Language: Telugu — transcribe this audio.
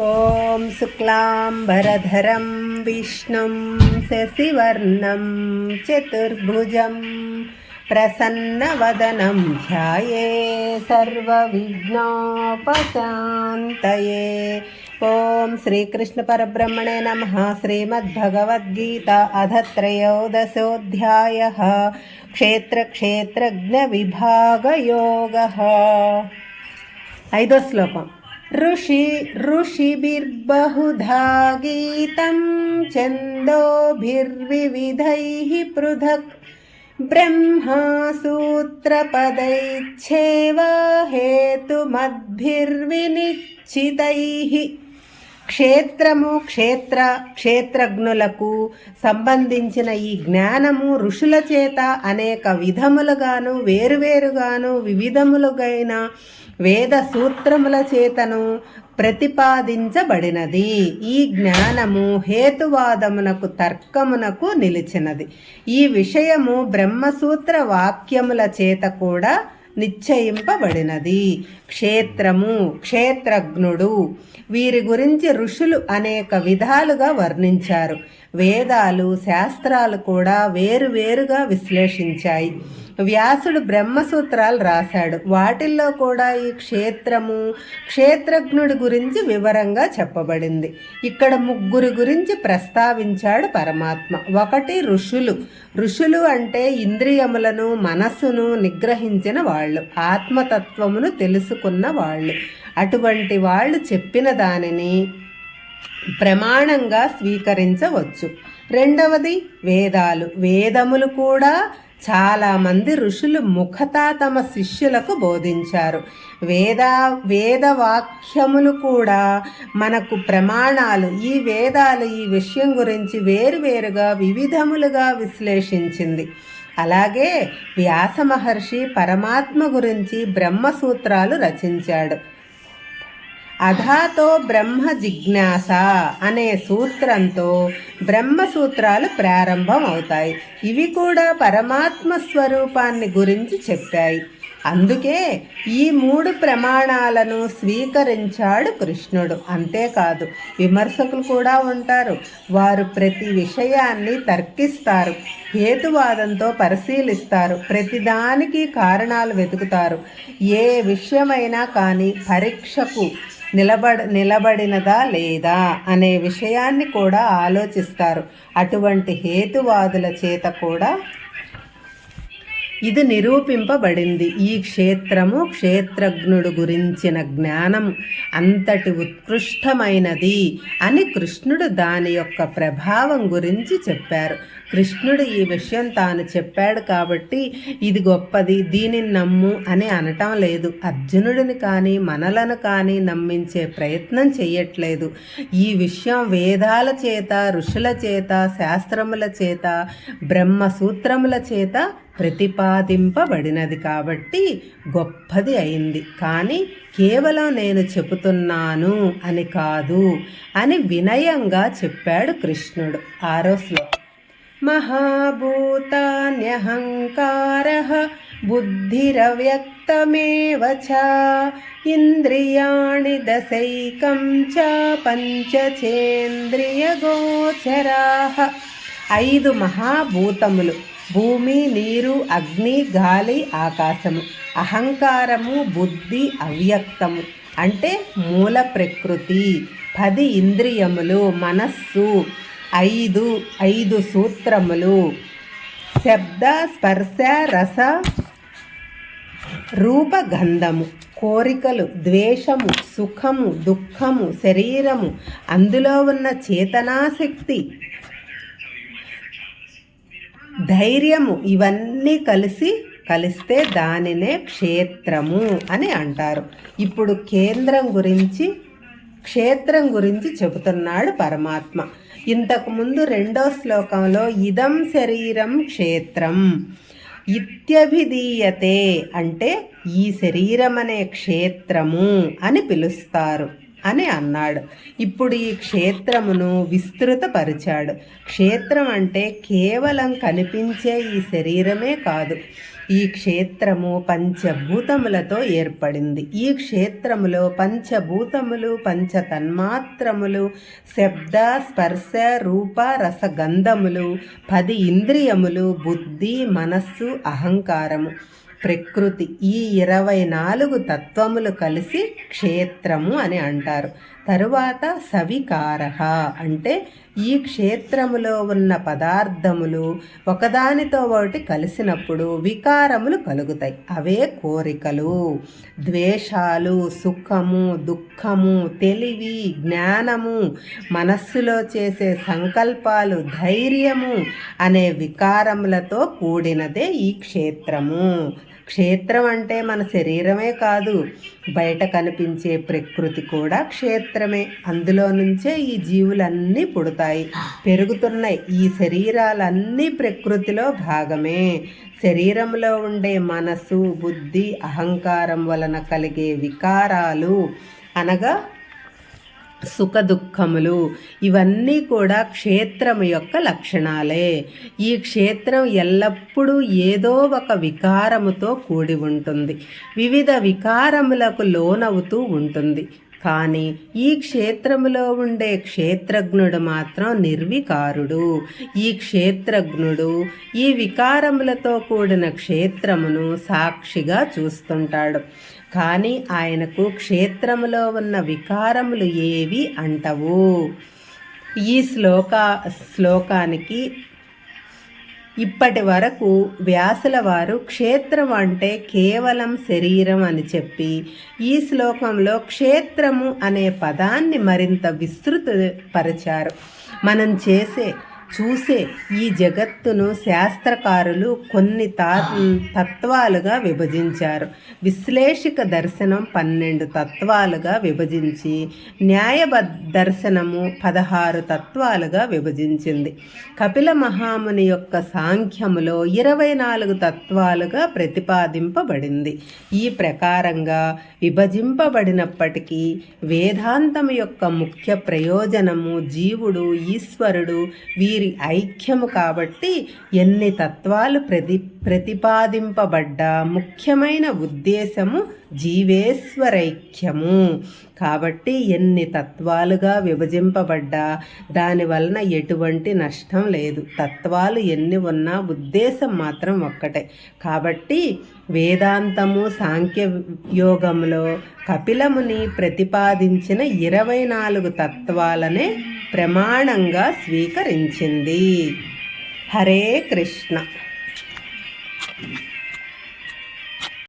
ॐ शुक्लाम्बरधरं विष्णुं शशिवर्णं चतुर्भुजं प्रसन्नवदनं ध्याये सर्वविघ्नोपशान्तये ॐ श्रीकृष्णपरब्रह्मणे नमः श्रीमद्भगवद्गीता अध त्रयोदशोऽध्यायः क्षेत्रक्षेत्रज्ञविभागयोगः ऐदो श्लोकम् ఋషి ऋषिभिर्बहुधा గీతం छन्दोभिर्विविधैः పృథక్. ब्रह्मासूत्रपदैच्छेव हेतुमद्भिर्विनिश्चितैः క్షేత్రము క్షేత్ర క్షేత్రజ్ఞులకు సంబంధించిన ఈ జ్ఞానము ఋషుల చేత అనేక విధములుగాను వేరువేరుగాను వివిధములుగైన వేద సూత్రముల చేతను ప్రతిపాదించబడినది. ఈ జ్ఞానము హేతువాదమునకు తర్కమునకు నిలిచినది. ఈ విషయము బ్రహ్మసూత్ర వాక్యముల చేత కూడా నిశ్చయింపబడినది. క్షేత్రము క్షేత్రజ్ఞుడు. వీరి గురించి ఋషులు అనేక విధాలుగా వర్ణించారు. వేదాలు శాస్త్రాలు కూడా వేరువేరుగా విశ్లేషించాయి. వ్యాసుడు బ్రహ్మసూత్రాలు రాశాడు. వాటిల్లో కూడా ఈ క్షేత్రము క్షేత్రజ్ఞుడి గురించి వివరంగా చెప్పబడింది. ఇక్కడ ముగ్గురు గురించి ప్రస్తావించాడు పరమాత్మ. ఒకటి ఋషులు. ఋషులు అంటే ఇంద్రియములను మనస్సును నిగ్రహించిన వాళ్ళు ఆత్మతత్వమును తెలుసుకున్న వాళ్ళు. అటువంటి వాళ్ళు చెప్పిన దానిని ప్రమాణంగా స్వీకరించవచ్చు. రెండవది వేదాలు. వేదములు కూడా చాలామంది ఋషులు ముఖత తమ శిష్యులకు బోధించారు. వేద వేదవాక్యములు కూడా మనకు ప్రమాణాలు. ఈ వేదాలు ఈ విషయం గురించి వేరువేరుగా వివిధములుగా విశ్లేషించింది. అలాగే వ్యాస మహర్షి పరమాత్మ గురించి బ్రహ్మసూత్రాలు రచించాడు. అధాతో బ్రహ్మ జిజ్ఞాస అనే సూత్రంతో బ్రహ్మసూత్రాలు ప్రారంభం అవుతాయి ఇవి కూడా పరమాత్మ స్వరూపాన్ని గురించి చెప్పాయి. అందుకే ఈ మూడు ప్రమాణాలను స్వీకరించాడు కృష్ణుడు. అంతేకాదు విమర్శకులు కూడా ఉంటారు. వారు ప్రతి విషయాన్ని తర్కిస్తారు హేతువాదంతో పరిశీలిస్తారు ప్రతిదానికి కారణాలు వెతుకుతారు. ఏ విషయమైనా కానీ పరీక్షకు నిలబడ నిలబడినదా లేదా అనే విషయాన్ని కూడా ఆలోచిస్తారు. అటువంటి హేతువాదుల చేత కూడా ఇది నిరూపింపబడింది. ఈ క్షేత్రము క్షేత్రజ్ఞుడు గురించిన జ్ఞానం అంతటి ఉత్కృష్టమైనది అని కృష్ణుడు దాని యొక్క ప్రభావం గురించి చెప్పారు. కృష్ణుడు ఈ విషయం తాను చెప్పాడు కాబట్టి ఇది గొప్పది దీనిని నమ్ము అని అనటం లేదు. అర్జునుడిని కానీ మనలను కానీ నమ్మించే ప్రయత్నం చేయట్లేదు ఈ విషయం వేదాల చేత ఋషుల చేత శాస్త్రముల చేత బ్రహ్మసూత్రముల చేత ప్రతిపాదింపబడినది కాబట్టి గొప్పది అయింది. కానీ కేవలం నేను చెబుతున్నాను అని కాదు అని వినయంగా చెప్పాడు కృష్ణుడు. ఆరో శ్లోకం. మహాభూతాన్యహంకార బుద్ధిరవ్యక్తమేవ చ ఇంద్రియాణి దశైకం చ పంచచేంద్రియగోచరా ఐదు మహాభూతములు. భూమి నీరు అగ్ని గాలి ఆకాశము. అహంకారము బుద్ధి అవ్యక్తము. అంటే మూల ప్రకృతి. పది ఇంద్రియములు మనస్సు. ఐదు ఐదు సూత్రములు. శబ్ద స్పర్శ రస రూపగంధము కోరికలు ద్వేషము సుఖము దుఃఖము శరీరము. అందులో ఉన్న చేతనాశక్తి. ధైర్యము ఇవన్నీ కలిసి కలిస్తే దానినే క్షేత్రము అని అంటారు. ఇప్పుడు కేంద్రం గురించి క్షేత్రం గురించి చెబుతున్నాడు పరమాత్మ. ఇంతకుముందు రెండో శ్లోకంలో ఇదం శరీరం క్షేత్రం ఇత్యభిధీయతే అంటే ఈ శరీరం అనే క్షేత్రము అని పిలుస్తారు. అని అన్నాడు. ఇప్పుడు ఈ క్షేత్రమును విస్తృతపరిచాడు. క్షేత్రం అంటే కేవలం కనిపించే ఈ శరీరమే కాదు ఈ క్షేత్రము పంచభూతములతో ఏర్పడింది. ఈ క్షేత్రములో పంచభూతములు పంచ తన్మాత్రములు శబ్ద స్పర్శ రూప రసగంధములు పది ఇంద్రియములు బుద్ధి మనస్సు అహంకారము. ప్రకృతి ఈ ఇరవై నాలుగు తత్వములు కలిసి క్షేత్రము అని అంటారు. తరువాత సవికారహ అంటే ఈ క్షేత్రములో ఉన్న పదార్థములు ఒకదానితో ఒకటి కలిసినప్పుడు వికారములు కలుగుతాయి. అవే కోరికలు. ద్వేషాలు సుఖము దుఃఖము తెలివి జ్ఞానము మనస్సులో చేసే సంకల్పాలు ధైర్యము అనే వికారములతో కూడినదే ఈ క్షేత్రము. క్షేత్రం అంటే మన శరీరమే కాదు బయట కనిపించే ప్రకృతి కూడా క్షేత్రమే. అందులో నుంచే ఈ జీవులన్నీ పుడతాయి. పెరుగుతున్నాయి ఈ శరీరాలన్నీ ప్రకృతిలో భాగమే. శరీరంలో ఉండే మనసు బుద్ధి అహంకారం వలన కలిగే వికారాలు అనగా సుఖ దుఃఖములు ఇవన్నీ కూడా క్షేత్రం యొక్క లక్షణాలే. ఈ క్షేత్రం ఎల్లప్పుడూ ఏదో ఒక వికారముతో కూడి ఉంటుంది. వివిధ వికారములకు లోనవుతూ ఉంటుంది. కానీ ఈ క్షేత్రములో ఉండే క్షేత్రజ్ఞుడు మాత్రం నిర్వికారుడు. ఈ క్షేత్రజ్ఞుడు ఈ వికారములతో కూడిన క్షేత్రమును సాక్షిగా చూస్తుంటాడు. కానీ ఆయనకు క్షేత్రములో ఉన్న వికారములు ఏవి అంటవు? ఈ శ్లోక శ్లోకానికి ఇప్పటి వరకు వ్యాసుల వారు క్షేత్రం అంటే కేవలం శరీరం అని చెప్పి ఈ శ్లోకంలో క్షేత్రము అనే పదాన్ని మరింత విస్తృతపరిచారు. మనం చేసే చూసే ఈ జగత్తును శాస్త్రకారులు కొన్ని తా తత్వాలుగా విభజించారు. విశ్లేషిక దర్శనం పన్నెండు తత్వాలుగా విభజించి న్యాయ దర్శనము పదహారు తత్వాలుగా విభజించింది. కపిల మహాముని యొక్క సాంఖ్యములో ఇరవై నాలుగు తత్వాలుగా ప్రతిపాదింపబడింది. ఈ ప్రకారంగా విభజింపబడినప్పటికీ వేదాంతం యొక్క ముఖ్య ప్రయోజనము జీవుడు ఈశ్వరుడు వీరి వీరి ఐక్యము కాబట్టి ఎన్ని తత్వాలు ప్రతి ప్రతిపాదింపబడ్డ ముఖ్యమైన ఉద్దేశము జీవేశ్వరైక్యము. కాబట్టి ఎన్ని తత్వాలుగా విభజింపబడ్డా దాని వలన ఎటువంటి నష్టం లేదు. తత్వాలు ఎన్ని ఉన్నా ఉద్దేశం మాత్రం ఒక్కటే. కాబట్టి వేదాంతము సాంఖ్య యోగంలో కపిలముని ప్రతిపాదించిన ఇరవై నాలుగు తత్వాలనే ప్రమాణంగా స్వీకరించింది. హరే కృష్ణ. Thank you.